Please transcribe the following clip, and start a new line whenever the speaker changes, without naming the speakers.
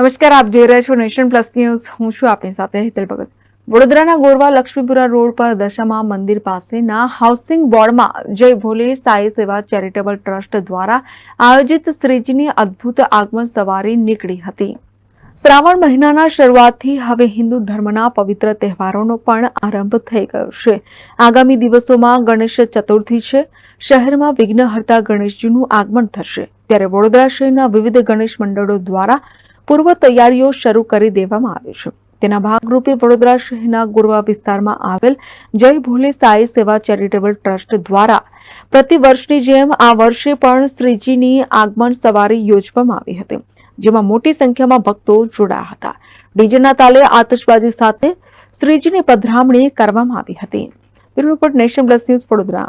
નમસ્કાર, આપ જોઈ રહ્યા છો નેશન પ્લસ ન્યૂઝ. હું છું આપની સાથે હિતલ ભગત. વડોદરાના ગોરવા લક્ષ્મીપુરા રોડ પર દશામા મંદિર પાસેના હાઉસિંગ બોર્ડમાં જય ભોલે સાઈ સેવા ચેરિટેબલ ટ્રસ્ટ દ્વારા આયોજિત શ્રીજીની અદ્ભુત આગમન સવારી નીકળી હતી. શ્રાવણ મહિનાના શરૂઆતથી હવે હિન્દુ ધર્મના પવિત્ર તહેવારોનો પણ આરંભ થઈ ગયો છે. આગામી દિવસોમાં ગણેશ ચતુર્થી છે. શહેરમાં વિઘ્નહર્તા ગણેશજીનું આગમન થશે. ત્યારે વડોદરા શહેરના વિવિધ ગણેશ મંડળો દ્વારા પૂર્વ તૈયારીઓ શરૂ કરી દેવામાં આવી છે. તેના ભાગરૂપે વડોદરા શહેરના ગુરવા વિસ્તારમાં આવેલ જય ભોલે સાઈ સેવા ચેરિટેબલ ટ્રસ્ટ દ્વારા પ્રતિ વર્ષની જેમ આ વર્ષે પણ શ્રીજીની આગમન સવારી યોજવામાં આવી હતી, જેમાં મોટી સંખ્યામાં ભક્તો જોડાયા હતા. ડીજેના તાલે આતશબાજી સાથે શ્રીજીની પધરામણી કરવામાં આવી હતી. Bureau nation news Vadodara.